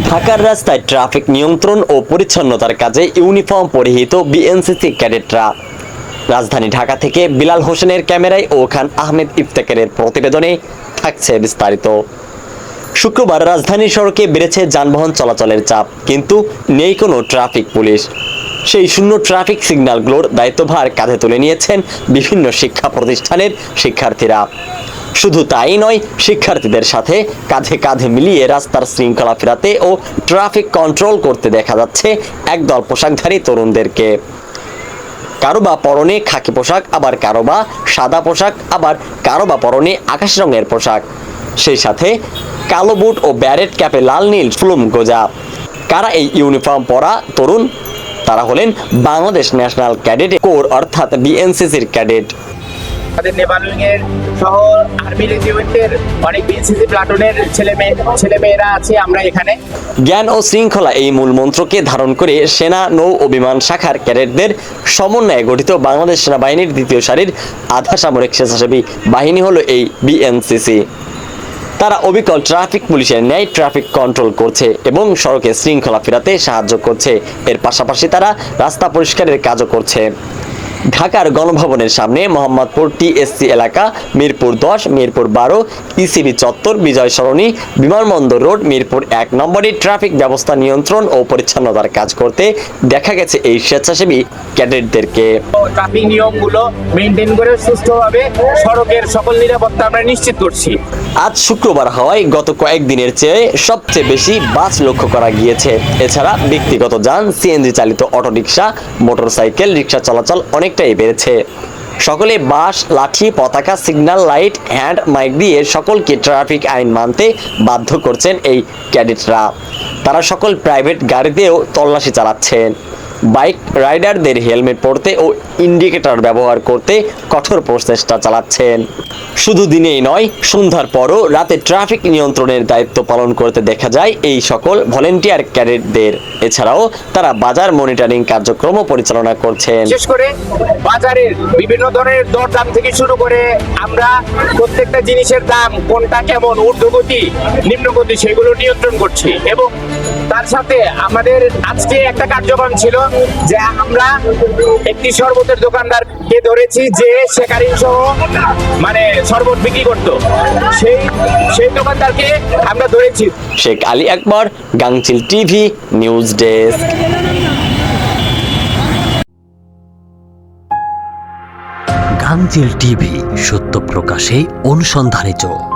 ঢাকার রাস্তায় ট্রাফিক নিয়ন্ত্রণ ও পরিচ্ছন্নতার কাজে ইউনিফর্ম পরিহিত বিএনসিসি ক্যাডেটরা। রাজধানী ঢাকা থেকে বিলাল হোসেনের ক্যামেরায় ও খান আহমেদ ইফতেকারের প্রতিবেদনে থাকছে বিস্তারিত। শুক্রবার রাজধানীর সড়কে বেড়েছে যানবাহন চলাচলের চাপ, কিন্তু নেই কোনো ট্রাফিক পুলিশ। সেই শূন্য ট্রাফিক সিগন্যালগুলোর দায়িত্বভার কাঁধে তুলে নিয়েছেন বিভিন্ন শিক্ষা প্রতিষ্ঠানের শিক্ষার্থীরা। শুধু তাই নয়, শিক্ষার্থীদের সাথে কাঁধে কাঁধে মিলিয়ে রাস্তার শৃঙ্খলা ফেরাতে ও ট্রাফিক কন্ট্রোল করতে দেখা যাচ্ছে একদল পোশাকধারী তরুণদেরকে। কারও বা পরনে খাকি পোশাক, আবার কারও বা সাদা পোশাক, আবার কারও বা পরনে আকাশ রঙের পোশাক। সেই সাথে কালো বুট ও ব্যারেট ক্যাপে লাল, নীল, ফ্লুম গোজা। কারা এই ইউনিফর্ম পরা তরুণ? তারা হলেন বাংলাদেশ ন্যাশনাল ক্যাডেট কোর, অর্থাৎ বিএনসিসির ক্যাডেট। আমাদের নেভালিং এর সহ আর্মি রেজিমেন্টের অনেক বিএনসিসি প্লাটুনের ছেলে মেয়ে ছেলে মেয়েরা আছে, আমরা এখানে। জ্ঞান ও শৃঙ্খলা এই মূল মন্ত্রকে ধারণ করে সেনা, নৌ ও বিমান শাখার ক্যাডেটদের সমন্বয়ে গঠিত বাংলাদেশ সেনাবাহিনীর দ্বিতীয় সারির আধা সামরিক স্বেচ্ছাসেবী বাহিনী হলো এই বিএনসিসি তারা অবিকল ট্রাফিক পুলিশের ন্যায় ট্রাফিক কন্ট্রোল করছে এবং সড়কে শৃঙ্খলা ফেরাতে সাহায্য করছে। এর পাশাপাশি তারা রাস্তা পরিষ্কারের কাজও করছে। ঢাকার গণভবনের সামনে মোহাম্মদপুর টিএসসি এলাকা মিরপুর দশ মিরপুর বারো ইসিবি চত্বর বিজয় সরণি বিমানবন্দর রোড মিরপুর এক নম্বরে ট্রাফিক ব্যবস্থা নিয়ন্ত্রণ ও পরিচ্ছন্নতার কাজ করতে দেখা গেছে এই স্বেচ্ছাসেবী ক্যাডেটদেরকে। ট্রাফিক নিয়মগুলো মেনটেন করে সুষ্ঠুভাবে সড়কের সকল নিরাপত্তা আমরা নিশ্চিত করছি। আজ শুক্রবার হওয়ায় গত কয়েকদিনের চেয়ে সবচেয়ে বেশি বাস লক্ষ্য করা গিয়েছে। এছাড়া ব্যক্তিগত যান সিএনজি চালিত অটোরিকশা মোটরসাইকেল রিক্সা চলাচল অনেকটাই বেড়েছে। সকলে বাস লাঠি, পতাকা সিগন্যাল লাইট হ্যান্ড মাইক দিয়ে সকলকে ট্রাফিক আইন মানতে বাধ্য করছেন এই ক্যাডেটরা। তারা সকল প্রাইভেট গাড়িতেও তল্লাশি চালাচ্ছেন। বাইক রাইডারদের হেলমেট পরতে ও ইন্ডিকেটর ব্যবহার করতে কঠোর প্রচেষ্টা চালাচ্ছেন। শুধু দিনেই নয়, সন্ধ্যার পরও রাতে ট্রাফিক নিয়ন্ত্রণের দায়িত্ব পালন করতে দেখা যায় এই সকল ভলেন্টিয়ার ক্যাডেটদের। এছাড়াও তারা বাজার মনিটরিং কার্যক্রমও পরিচালনা করছেন। বিশেষ করে বাজারের বিভিন্ন ধরনের দরদাম থেকে শুরু করে আমরা প্রত্যেকটা জিনিসের দাম, কোনটা কেমন, ঊর্ধ্বগতি, নিম্নগতি, সেগুলো নিয়ন্ত্রণ করছি। এবং তার সাথে আমাদের আজকে একটা কার্যক্রম ছিল যে আমরা একটি শরবতের দোকানদারকে ধরেছি যে শেকারিং সহ মানে শরবত বিক্রি করতো। সেই সেই দোকানদারকে আমরা ধরেছি। Sheikh Ali Akbar Gangchil TV news desk. Gangchil TV সত্য প্রকাশে অনুসন্ধানে চোখ।